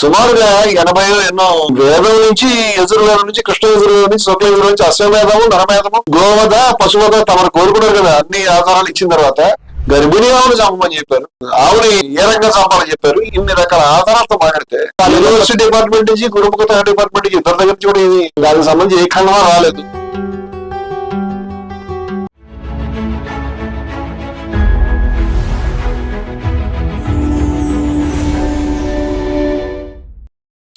సుమారుగా ఎనభై ఎన్నో వేదం నుంచి యజుర్వేదం నుంచి కృష్ణ యజుర్వేదం నుంచి శుక్ల యజుర్వేదం నుంచి అశ్వమేధము నరమేధము గోవద పశువద తమరు కోరుకున్నారు కదా అన్ని ఆధారాలు ఇచ్చిన తర్వాత గర్భిణీ ఆవులు చంపమని చెప్పారు. ఆవుని ఏ రంగా చంపాలని చెప్పారు? ఇన్ని రకాల ఆధారాలతో మాట్లాడితే. యూనివర్సిటీ డిపార్ట్మెంట్ నుంచి గురుముఖత డిపార్ట్మెంట్ నుంచి ఇద్దరి దగ్గర నుంచి కూడా ఇది దానికి సంబంధించి ఏ ఖండమా రాలేదు.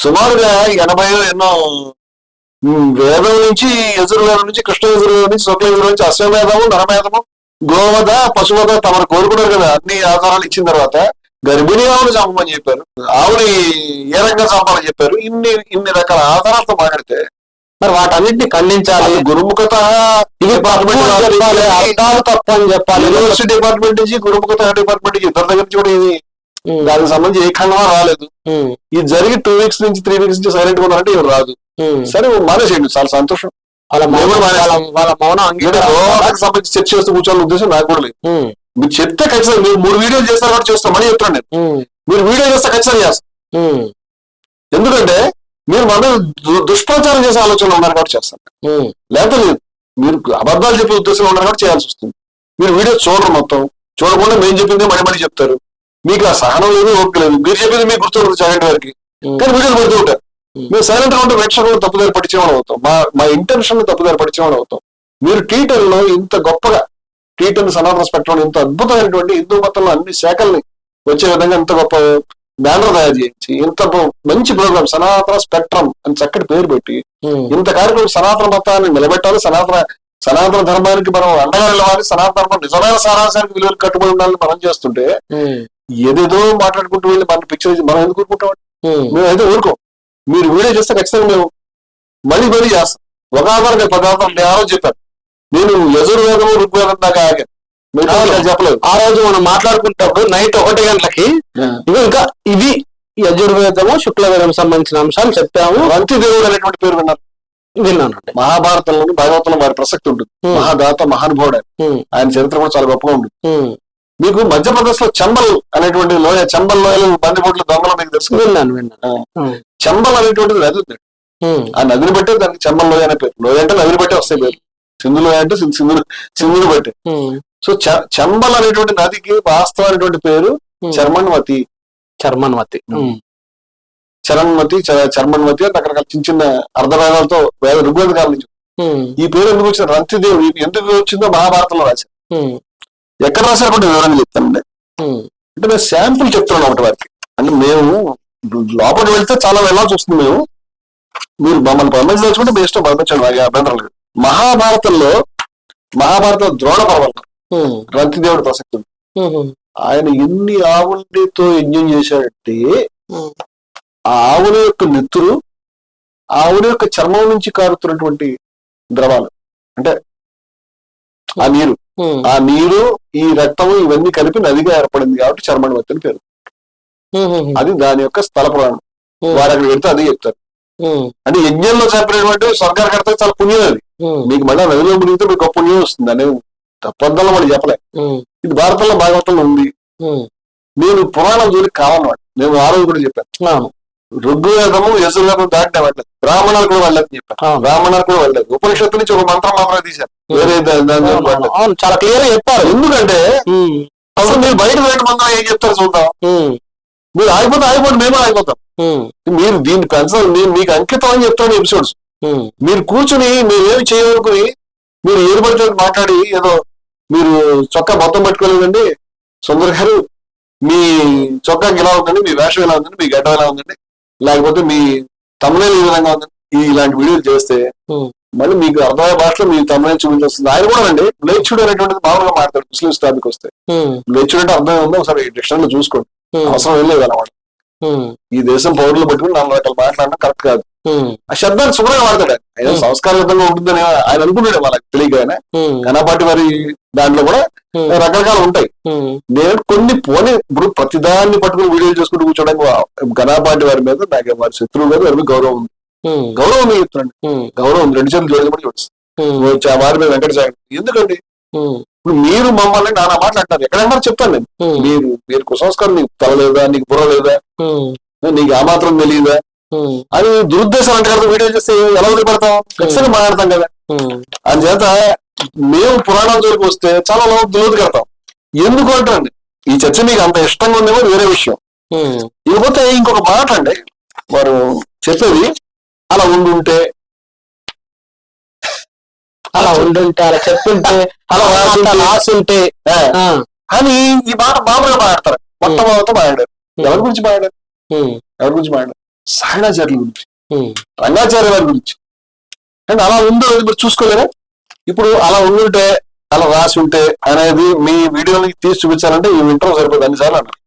సుమారుగా ఎనభై ఎన్నో వేదం నుంచి యజుర్వేదం నుంచి కృష్ణ యజుర్వేదం నుంచి శుక్ల యజుర్వేదం నుంచి అశ్వమేధము నరమేధము గోవద పశువద తమరు కోరుకున్నారు కదా అన్ని ఆధారాలు ఇచ్చిన తర్వాత గర్భిణీ ఆవును చంపమని చెప్పారు. ఆవుని ఏ రంగా చంపాలని చెప్పారు? ఇన్ని ఇన్ని రకాల ఆధారాలతో మాట్లాడితే మరి వాటన్నిటిని ఖండించాలి. గురుముఖత డిపార్ట్మెంట్ అర్థాలు తప్పు అని చెప్పాలి. యూనివర్సిటీ డిపార్ట్మెంట్ నుంచి గురుముఖత డిపార్ట్మెంట్ నుంచి ఇద్దరి దగ్గర నుంచి కూడా ఇది దానికి సంబంధించి ఏ ఖండమా రాలేదు. ఇది జరిగి టూ వీక్స్ నుంచి త్రీ వీక్స్ నుంచి సైలెంట్గా ఉన్నారంటే ఇవి రాదు. సరే మానేసేయండి చాలా సంతోషం. వాళ్ళ. వాళ్ళ- మౌనం గోవాకి సంబంధించి చర్చ చేస్తూ కూర్చోవాలని ఉద్దేశం నాకు కూడా లేదు. మీరు చెప్తే ఖచ్చితంగా మీరు మూడు వీడియోలు చేస్తారు కాబట్టి చేస్తాం మనీ చెప్తాను నేను. మీరు వీడియో చేస్తే ఖచ్చితంగా చేస్తాం. ఎందుకంటే మీరు మన దుష్ప్రచారం చేసే ఆలోచనలో ఉన్నారు కాబట్టి చేస్తాం ఉమ్, లేకపోతే లేదు మీరు అబద్ధాలు చెప్పే ఉద్దేశంలో ఉన్నారు కాబట్టి చేయాల్సి వస్తుంది. మీరు వీడియో చూడరు మొత్తం. చూడకుండా మేము చెప్పింది మళ్ళీ మళ్ళీ చెప్తారు. మీకు ఆ సహనం లేదు ఓపిక లేదు. మీరు చెప్పింది మీకు గుర్తుండదు సైలెంట్ వారికి ఉమ్. కానీ వీడియోలు పెడుతూ ఉంటారు. మేము సైలెంట్గా ఉంటే ప్రేక్షకులు తప్పుదారి పట్టించేవాడు అవుతాం. మా మా ఇంటెన్షన్ తప్పుదారి పట్టించేవాడు అవుతాం. మీరు ట్విట్టర్లో ఇంత గొప్పగా ట్విట్టర్ సనాతన స్పెక్ట్రం ఇంత అద్భుతమైనటువంటి హిందూ మతంలో అన్ని శాఖల్ని వచ్చే విధంగా ఇంత గొప్ప బ్యానర్ తయారు చేయించి ఇంత మంచి ప్రోగ్రామ్ సనాతన స్పెక్ట్రం అని చక్కటి పేరు పెట్టి ఇంత కార్యక్రమం సనాతన మతాన్ని నిలబెట్టాలి సనాతన సనాతన ధర్మానికి మనం అండగా నిలవాలి సనాతన ధర్మం నిజమైన సారాంశానికి విలువలు కట్టుబడి ఉండాలని మనం చేస్తుంటే ఏదేదో మాట్లాడుకుంటూ వెళ్ళి మన పిక్చర్ మనం ఎందుకు ఊరుకుంటాం? మేము అయితే ఊరుకోం. మీరు వీడియో చేస్తే ఖచ్చితంగా మేము మళ్ళీ మళ్ళీ చేస్తాం. ఒక ఆధారంగా పదార్థం నేను ఆ రోజు చెప్పాను. నేను యజుర్వేదము ఋగ్వేదం దాకా ఆగాను. చెప్పలేదు. ఆ రోజు మనం మాట్లాడుకుంటప్పుడు నైట్ ఒకటి గంటలకి ఇవి ఇంకా ఇవి యజుర్వేదము శుక్లవేదం సంబంధించిన అంశాలు చెప్పాము. రంతి దేవుడు అనేటువంటి పేరు విన్నారు విన్నానండి. మహాభారతంలోని భాగవతంలో వారి ప్రసక్తి ఉంటుంది. మహాదాత మహానుభావుడు ఆయన. చరిత్ర కూడా చాలా గొప్పగా ఉంటుంది. మీకు మధ్యప్రదేశ్లో చంబల్ అనేటువంటి లోయ చంబల్ లోయలు బందిపోట్లు దొంగలు మీకు తెలుసు? విన్నాను చంబల్ అనేటువంటిది నది ఉంది ఆ నదిని బట్టే దానికి చంబల్ లోయ అనే పేరు. లోయ అంటే నదిని బట్టే వస్తాయి పేరు సింధు లోయ అంటే సింధు సింధుని బట్టి. సో చంబల్ అనేటువంటి నదికి వాస్తవమైనటువంటి పేరు. చర్మన్వతి. చర్మన్వతి. చరణ్మతి చర్మన్వతి అని రకరకాల చిన్న చిన్న అర్ధవేదాలతో వేద ఋగ్వేద కాలం నుంచి ఈ పేరు ఎందుకు వచ్చింది? రంతిదేవి. ఎందుకు వచ్చిందో మహాభారతంలో రాశారు. ఎక్కడ రాశారు కూడా వివరంగా చెప్తానండి. అంటే మేము శాంపుల్ చెప్తున్నాం ఒకటి వారికి. అంటే మేము లోపలికి వెళ్తే చాలా వెళ్ళాల్సి వస్తుంది మేము. మీరు మమ్మల్ని పంపించదలుచుకుంటే మీ ఇష్టం పంపించండి నాకు అభ్యంతరం లేదు మహాభారతంలో మహాభారత ద్రోణ పర్వం ఉమ్, రంతిదేవుడి ప్రసక్తి. ఆయన ఎన్ని ఆవులతో యజ్ఞం చేశాడంటే ఆ ఆవుల యొక్క నెత్తురు ఆవుల యొక్క చర్మం నుంచి కారుతున్నటువంటి ద్రవాలు. అంటే ఆ నీరు. ఆ నీరు ఈ రక్తము ఇవన్నీ కలిపి నదిగా ఏర్పడింది కాబట్టి చర్మణవతి అని పేరు. అది దాని యొక్క స్థల పురాణం. వారు అక్కడ వెళ్తే అదే చెప్తారు. అంటే యజ్ఞంలో చంపినటువంటి స్వర్గానికి కడితే చాలా పుణ్యం అది. మీకు మళ్ళీ నదిలో మునిగితే మీకు గొప్ప పుణ్యం వస్తుంది. అనేది తప్పొద్దంలో మనం చెప్పలే. ఇది భారతంలో భాగవతంలో ఉంది. నేను పురాణం జోలికి కావాలన్నమాట నేను ఆ రోజు కూడా చెప్పాను. ఋగ్వేదము యజుర్వేదం దాటిన వెళ్ళలేదు బ్రాహ్మణాలు కూడా వెళ్ళలేదు చెప్పాను అవును. బ్రాహ్మణాలు కూడా వెళ్ళలేదు ఉపనిషత్తు నుంచి ఒక మంత్రం మాత్రమే తీశారు. వేరే అవును, చాలా క్లియర్గా చెప్పారు. ఎందుకంటే అసలు మీరు బయట వేట మంత్రం ఏం చెప్తారు చూద్దాం. మీరు ఆగిపోతే ఆగిపోతే మేము ఆగిపోతాం. మీరు దీన్ని పెంచాలి నేను మీకు అంకితం అని చెప్తాను ఎపిసోడ్స్. మీరు కూర్చుని మీరు ఏమి చేయనుకుని మీరు ఏది పడితే అది మాట్లాడి ఏదో మీరు చొక్కా మొత్తం పట్టుకోలేదండి. సుందర్ గారు మీ చొక్కాకి ఇలా ఉందండి మీ వేషం ఎలా ఉందండి మీ గడ్డం ఎలా ఉందండి. లేకపోతే మీ తమిళ ఈ విధంగా ఉందండి ఈ ఇలాంటి వీడియోలు చేస్తే. మళ్ళీ మీకు అర్థమయ్యే భాషలో మీ తమిళ చూపించొస్తుంది ఆయన కూడా అండి లేచుడు అనేటువంటిది మామూలుగా మాట్లాడు ముస్లిమ్స్ టాపిక్ వస్తే. లేచుడు అంటే అర్థం ఉందో ఒకసారి డిక్షనరీలో చూసుకోండి. అవసరం ఏం లేదు అన్నమాట ఉమ్, ఈ దేశం పౌరులు పట్టుకుని నాలుగు రకాలు మాట్లాడడం కరెక్ట్ కాదు. ఆ శబ్దాన్ని శుభ్రంగా వాడతాడు. ఆయన. సంస్కారయుతంగా ఉంటుందని ఆయన అనుకున్నాడు వాళ్ళకి తెలియక ఆయన ఉమ్, ఘనపాటి వారి దాంట్లో కూడా రకరకాలు ఉంటాయి. నేను కొన్ని పోనీ ఇప్పుడు ప్రతిదాన్ని పట్టుకుని వీడియోలు చేసుకుంటూ కూర్చోడానికి ఘనపాటి వారి మీద నాకు వారి శత్రువు మీద వారి మీద గౌరవం ఉంది. గౌరవం ఉంది చెప్తున్నాను ఉమ్, గౌరవం ఉంది. రెండు చేతులు జోడించబడి చూపిస్తాను ఉమ్, వారి మీద వెంకట ఎందుకండి? ఇప్పుడు మీరు మమ్మల్ని నానా మాట్లాడతారు ఎక్కడన్నా చెప్తాను నేను. మీరు మీరు కుసంస్కారం నీకు తల లేదా నీకు బుర్ర లేదా? నీకు ఆ మాత్రం తెలియదా? అని దురుద్దేశం అంటే వీడియో చేస్తే ఎలా వదిలిపెడతాం? ఖచ్చితంగా మాట్లాడతాం కదా. అందుచేత మేము పురాణాల జోలికి వస్తే చాలా లోతు కడతాం ఎందుకు అంటారండి ఈ చర్చ మీకు అంత ఇష్టంగా ఉందేమో వేరే విషయం. ఇకపోతే ఇంకొక మాట అండి వారు చెప్పేది అలా ఉండుంటే అలా ఉండుంటే అలా చెప్తుంటే అలా రాసుంటే అని ఈ మాట మామూలుగా మాట్లాడతారు. మొట్టమొదట మాట్లాడారు. ఎవరి గురించి మాట్లాడారు? ఎవరి గురించి మాట్లాడారు? సాయణాచార్యుల గురించి. రంగాచార్య వారి గురించి. అంటే అలా ఉందో మీరు చూసుకోలేరా? ఇప్పుడు అలా ఉండుంటే అలా రాసి ఉంటే అనేది మీ వీడియోని తీసి చూపించాలంటే ఈ వింటర్ సరిపోతుంది అన్నిసార్లు అన్నారు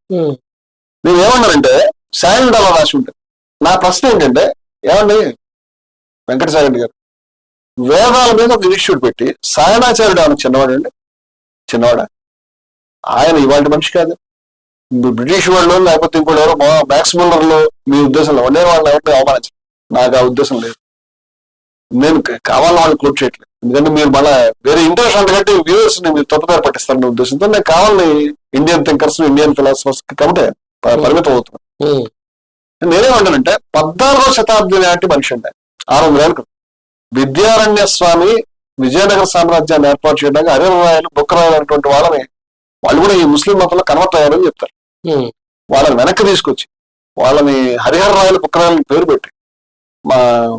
నేను ఏమన్నానంటే సాయండ్ అలా రాసి ఉంటే. నా ప్రశ్న ఏంటంటే ఏమండి? వెంకటసాయి రెడ్డి గారు వేదాల మీద ఒక ఇన్స్టిట్యూట్ పెట్టి సాయణాచార్యుడు ఆయన చిన్నవాడు అండి చిన్నవాడా? ఆయన ఇవాళ మనిషి కాదు. బ్రిటిష్ వాళ్ళు లేకపోతే ఇంకోటి ఎవరో మ్యాక్స్ ముల్లర్లు మీ ఉద్దేశంలో ఉండే వాళ్ళని ఎవరిని అవమానించారు. నాకు ఆ ఉద్దేశం లేదు. నేను కావాలని వాళ్ళు కోట్ చేయట్లేదు. ఎందుకంటే మీరు మళ్ళీ వేరే ఇంట్రెస్ట్ అంటే వ్యూవర్స్ని మీరు తప్పుదారి పట్టిస్తారన్న ఉద్దేశంతో నేను కావాలని ఇండియన్ థింకర్స్ ఇండియన్ ఫిలాసఫర్స్ కాబట్టి పరిమితం అవుతున్నాను ఉమ్, నేనేమంటానంటే పద్నాలుగో శతాబ్ది నాటి మనిషి అండి ఆరు వందల ఏళ్ళ క్రితం. విద్యారణ్య స్వామి విజయనగర సామ్రాజ్యాన్ని ఏర్పాటు చేయడానికి హరిహరరాయలు బుక్కరాయలు అనేటువంటి వాళ్ళని వాళ్ళు కూడా ఈ ముస్లిం మతంలో కన్వర్ట్ అయ్యారని చెప్తారు. వాళ్ళని వెనక్కి తీసుకొచ్చి వాళ్ళని హరిహరరాయలు బుక్కరాయలు పేరు పెట్టి మా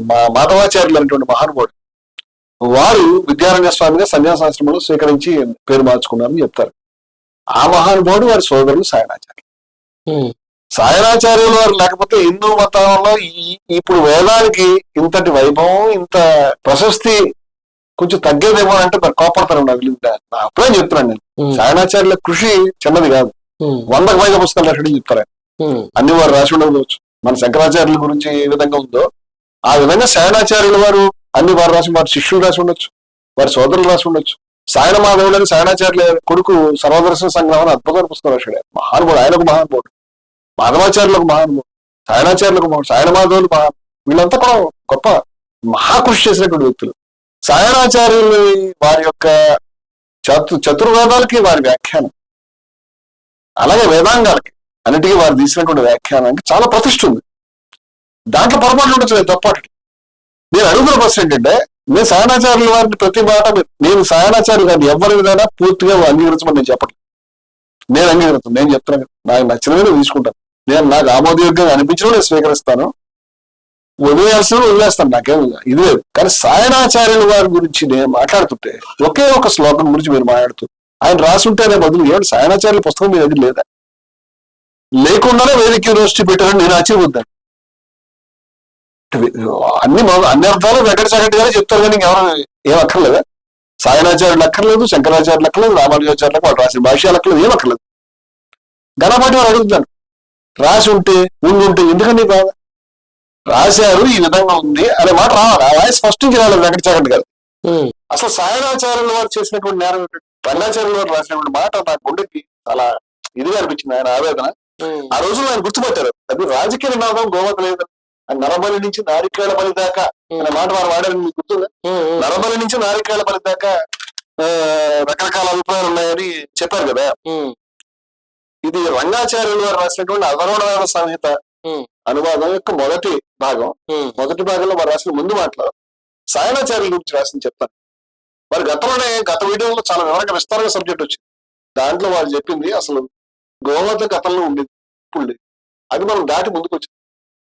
మా మాధవాచార్యులు అనేటువంటి మహానుభావుడు వారు విద్యారణ్య స్వామిగా సన్యాసాశ్రమంలో స్వీకరించి పేరు మార్చుకున్నారని చెప్తారు. ఆ మహానుభావుడు వారి సోదరులు సాయనాచార్యులు. ఉమ్, సాయనాచార్యులు వారు లేకపోతే హిందూ మతంలో ఈ- ఇప్పుడు వేదానికి ఇంతటి వైభవం ఇంత ప్రశస్తి కొంచెం తగ్గేదేమో అంటే మరి కోపడతారు నాకు. నా అప్పుడే చెప్తున్నాను నేను. సాయనాచార్యుల కృషి చిన్నది కాదు. వందకు పైగా పుస్తకాలు రాసడం చెప్తారు అన్ని వారు రాసి ఉండవచ్చు మన శంకరాచార్యుల గురించి ఏ విధంగా ఉందో ఆ విధంగా సాయనాచార్యుల వారు అన్ని వారు రాసి వారి శిష్యులు రాసి ఉండొచ్చు వారి సోదరులు రాసి ఉండొచ్చు. సాయన మాధవుడు అని సాయనాచార్యుల కొడుకు సర్వదర్శన సంగ్రహం అని అద్భుతమైన పుస్తకం రాశాడు ఆయన. మహానుభావుడు ఆయన ఒక మహానుభావుడు. మాధవాచార్యులకు మహానుభావుడు సాయనాచార్యులకు మహా సాయన మాధవులు మహా వీళ్ళంతా కూడా గొప్ప మహాకృషి చేసినటువంటి వ్యక్తులు. సాయనాచార్యులు వారి యొక్క చతు చతుర్వేదాలకి వారి వ్యాఖ్యానం. అలాగే వేదాంగాలకి అన్నిటికీ వారు తీసినటువంటి వ్యాఖ్యానానికి చాలా ప్రతిష్ట ఉంది. దాంట్లో పొరపాటు ఉండొచ్చు లేదు తప్పాటు నేను అడుగుతున్న ప్రశ్న ఏంటంటే నేను సాయనాచార్యుల వారిని ప్రతి మాట నేను సాయనాచార్యులు గారిని ఎవరి విధంగా పూర్తిగా అంగీకరించమని నేను చెప్పట్లేదు. నేను అంగీకరిస్తాను నేను చెప్తున్నాను. నాకు నచ్చినవి నేను తీసుకుంటాను. నేను నాకు ఆమోదయోగ్యంగా అనిపించిన నేను స్వీకరిస్తాను. వదిలేయాల్సిన వదిలేస్తాను నాకేం ఇది లేదు. కానీ సాయనాచార్యుల వారి గురించి నేను మాట్లాడుతుంటే ఒకే ఒక శ్లోకం గురించి మీరు మాట్లాడుతూ ఆయన రాసుంటేనే బదులు ఏమిటి సాయనాచార్యుల పుస్తకం మీ దగ్గర లేదా? లేకుండానే వేదిక యూనివర్సిటీ పెట్టారని నేను ఆశ్చర్యపోద్దాను అన్ని అన్ని అర్థాలు వెంకట గారే చెప్తారు కానీ ఇంకెవరు ఏం అక్కర్లేదా? సాయనాచార్యులు అక్కర్లేదు శంకరాచార్యులు అక్కర్లేదు రామానుజాచార్యులకు వాళ్ళు రాసిన భాష్యాలు అక్కర్లేదు ఏం అక్కర్లేదు. గణపతి వారు అడుగుతాను రాసి ఉంటే ఉండి ఉంటే ఎందుకని బాధ? రాశారు ఈ విధంగా ఉంది అనే మాట రావాలి. ఆ వాయిస్ ఫస్ట్ నుంచి రాలేదు వెంకట చక్కటి గారు. అసలు సాయనాచార్యుల వారు చేసినటువంటి నేరం ఏంటంటే రంగాచార్యుల వారు రాసినటువంటి మాట నా గుండెకి చాలా ఇదిగా అనిపించింది ఆయన ఆవేదన. ఆ రోజుల్లో ఆయన గుర్తుపట్టారు అది రాజకీయ నినాదం గోవత లేదు ఆ నరబలి నుంచి నారికేళ బలి దాకా అనే మాట వారు వాడారని మీకు గుర్తుందా? నరబలి నుంచి నారికేళ బలి దాకా రకరకాల అభిప్రాయాలు ఉన్నాయని చెప్పారు కదా? ఇది రంగాచార్యుల వారు రాసినటువంటి అధర్వణ సంహిత అనువాదం యొక్క మొదటి భాగం. మొదటి భాగంలో వారు రాసిన ముందు మాటలు. సాయనాచార్యుల గురించి రాసిన చెప్తాను. వారి గతంలోనే గత వీడియోలో చాలా వివరంగా విస్తారంగా సబ్జెక్ట్ వచ్చింది. దాంట్లో వాళ్ళు చెప్పింది అసలు గోవత గతంలో ఉండేది ఇప్పుడు. అది మనం దాటి ముందుకు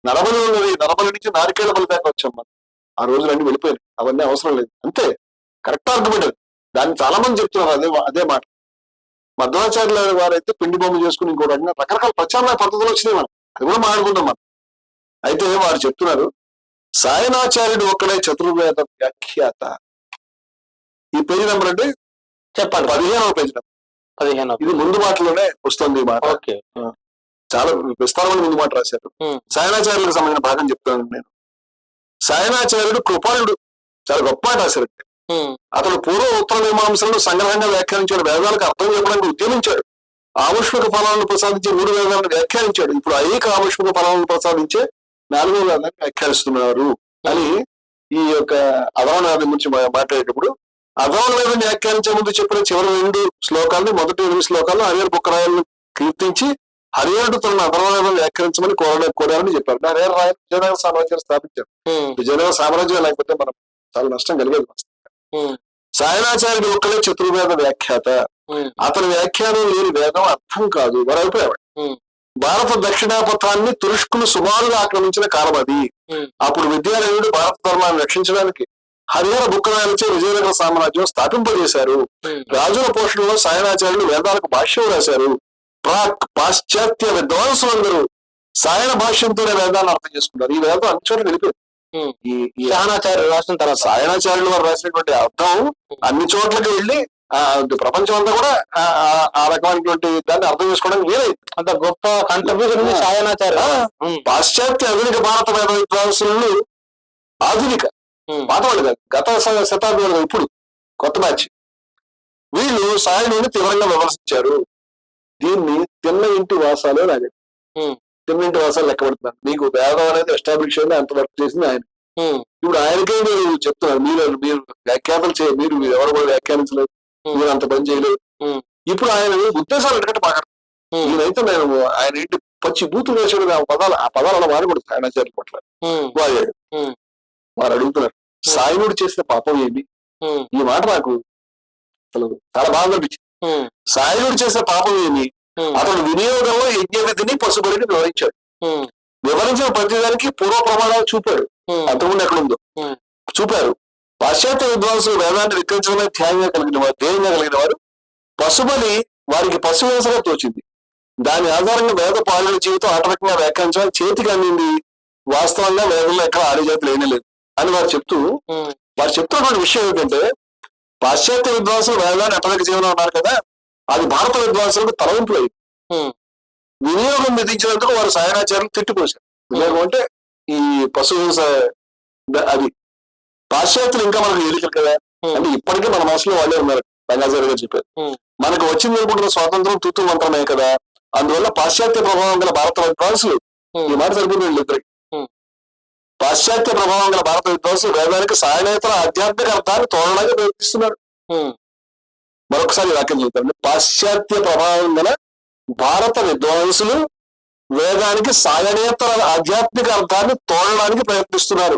ఉన్నది నడబలి నుంచి నారికేళ్ళ బలి దాకా వచ్చాం మనం. ఆ రోజులు అన్ని వెళ్ళిపోయాయి అవన్నీ అవసరం లేదు. అంతే. కరెక్ట్ ఆర్గ్యుమెంట్ అది. దాన్ని చాలా మంది చెప్తున్నారు అదే అదే మాట. మధ్వాచార్యుల వారైతే పిండి బొమ్మ చేసుకుని ఇంకో రకంగా రకరకాల ప్రత్యామ్నాయ పద్ధతులు వచ్చినాయి మనం అది కూడా మాట్లాడుకుందాం మనం. అయితే వారు చెప్తున్నారు సాయనాచార్యుడు ఒక్కడే చతుర్వేద వ్యాఖ్యాత. ఈ పేజీ నెంబర్ అంటే చెప్పండి. పదిహేనవ పేజీ నెంబర్. పదిహేను ఇది ముందు మాటలోనే వస్తుంది మాట. ఓకే. చాలా విస్తారమైన ముందు మాట రాశారు. సాయనాచార్యులకు సంబంధించిన భాగం చెప్తాను నేను. సాయనాచార్యుడు కృపాళుడు చాలా గొప్ప రాశారు. అతను పూర్వ ఉత్తర మీమాంసలను సంగ్రహంగా వ్యాఖ్యానించాడు. వేదాలకు అర్థం చెప్పడానికి ఉద్యమించాడు ఆముష్మిక ఫలాలను ప్రసాదించే మూడు వేదాలను వ్యాఖ్యానించాడు. ఇప్పుడు అనేక ఆముష్మిక ఫలాలను ప్రసాదించే నాలుగో వేదాన్ని వ్యాఖ్యానిస్తున్నారు. అని ఈ యొక్క అధవనాథం గురించి మాట్లాడేటప్పుడు అధవనాథం వ్యాఖ్యానించే ముందు చెప్పిన చివరి రెండు శ్లోకాలను మొదటి ఎనిమిది శ్లోకాలను అనియర్ బుక్కరాయలను కీర్తించి హరిహరుడు తన అధర్వవేదం వ్యాఖ్యానించమని కోరడం కోరారని చెప్పారు. హరిహర రాయలు విజయనగర సామ్రాజ్యాన్ని స్థాపించారు? విజయనగర సామ్రాజ్యం లేకపోతే మనం చాలా నష్టం కలిగేది సాయనాచార్యుడు ఒక్కలే చతుర్వేద వ్యాఖ్యాత. అతని వ్యాఖ్యానం లేని వేదం అర్థం కాదు. వారు అభిప్రాయం ఉమ్, భారత దక్షిణాపథాన్ని తురుష్కులు సుమారుగా ఆక్రమించిన కాలం అది. అప్పుడు విద్యారణ్యుడు భారత ధర్మాన్ని రక్షించడానికి హరిహర బుక్కరాయలచే విజయనగర సామ్రాజ్యం స్థాపింపజేశారు. రాజుల పోషణలో సాయనాచార్యులు వేదాలకు భాష్యం రాశారు. ప్రాక్ పాశ్చాత్య విద్వాంసులందరూ సాయన భాష్యంతోనే వేదాన్ని అర్థం చేసుకున్నారు ఈ వేదం అన్ని చోట్ల వెళ్ళిపోయింది. ఈ సహనాచార్యులు రాసిన తర్వాత సాయనాచార్యులు వారు రాసినటువంటి అర్థం అన్ని చోట్లకి వెళ్ళి ఆ ప్రపంచం అంతా కూడా ఆ రకమైనటువంటి దాన్ని అర్థం చేసుకోవడానికి వీలైంది అంత గొప్ప కంట్రిబ్యూషన్ సాయనాచార్య పాశ్చాత్య ఆధునిక భారత వేద విద్వాంసులు ఆధునిక ఉమ్, పాత వాళ్ళు కాదు గత శ- శతాబ్దం వాళ్ళు ఇప్పుడు కొత్త బ్యాచ్. వీళ్ళు సాయనుని తీవ్రంగా విమర్శించారు. దీన్ని తిన్న ఇంటి వాసాలు అని ఉమ్, తిన్న ఇంటి వాసాలు లెక్క పెడుతున్నారు. మీకు వేదం అనేది ఎస్టాబ్లిష్ అయింది అంత వర్క్ చేసింది ఆయన. ఇప్పుడు ఆయనకే మీరు చెప్తున్నారు మీరు మీరు వ్యాఖ్యాతలు చేయ మీరు ఎవరు కూడా వ్యాఖ్యానించలేదు. మీరు అంత పని చేయలేదు. ఇప్పుడు ఆయన ఉద్దేశాలు మాకు ఉమ్, ఈయనైతే నేను ఆయన ఏంటి పచ్చి బూతులు వేసాడు ఆ పదాలు ఆ పదాలు అలా వాడకూడదు ఆయన పట్ల వాడాడు. ఉమ్. వారు అడుగుతున్నారు సాయుడు చేసిన పాపం ఏమి? ఈ మాట నాకు అసలు చాలా బాగా అనిపించింది. సాయుడు చేసిన పాపం ఏమి? అతను వినియోగంలో యజ్ఞ విధిని పశుబలిని వివరించాడు వివరించిన ప్రతిదానికి పూర్వ ప్రమాణాలు చూపాడు. అంతకుముందు ఎక్కడుందో. చూపారు. పాశ్చాత్య విద్వాంసులు వేదాన్ని విక్రించడమే ధ్యానంగా కలిగిన వారు ధ్యేయంగా కలిగిన వారు. పశుబలి వారికి పశుహింసగా తోచింది. దాని ఆధారంగా వేద పాలన జీవితం ఆటవికంగా వ్యాఖ్యానించడం చేతికి అందింది. వాస్తవంగా వేదంలో ఎక్కడ ఆడిజాతి లేనే లేదు అని వారు చెప్తూ వారు చెప్తున్నటువంటి విషయం ఏంటంటే పాశ్చాత్య విద్వాంసులు వేదాన్ని అటవిక జీవనం అన్నారు కదా అది భారత విద్వాంసులకు తలవింపులు అయింది. వినియోగం విధించినందుకు వారు సాయనాచార్యులు తిట్టిపోశారు. వినియోగం అంటే ఈ ద- అది. పాశ్చాత్యులు ఇంకా మనకు ఎలికలు కదా. అంటే ఇప్పటికీ మన మనసులో వాళ్ళే ఉన్నారు రంగాచార్య గారు చెప్పారు. మనకు వచ్చింది అనుకుంటున్న స్వాతంత్రం తూతు మంత్రమే కదా. అందువల్ల పాశ్చాత్య ప్రభావం గల భారత విద్వాంసులు ఈ మాట సరిపోతుంది ఉమ్. పాశ్చాత్య ప్రభావం గల భారత విద్వాంసులు వేదానికి సాయనేతర ఆధ్యాత్మిక అర్థాన్ని తోడడానికి ప్రయత్నిస్తున్నారు మరొకసారి వాక్యం చెప్తాను పాశ్చాత్య ప్రభావం గల భారత విద్వాంసులు వేదానికి సాయనేతర ఆధ్యాత్మిక అర్థాన్ని తోడడానికి ప్రయత్నిస్తున్నారు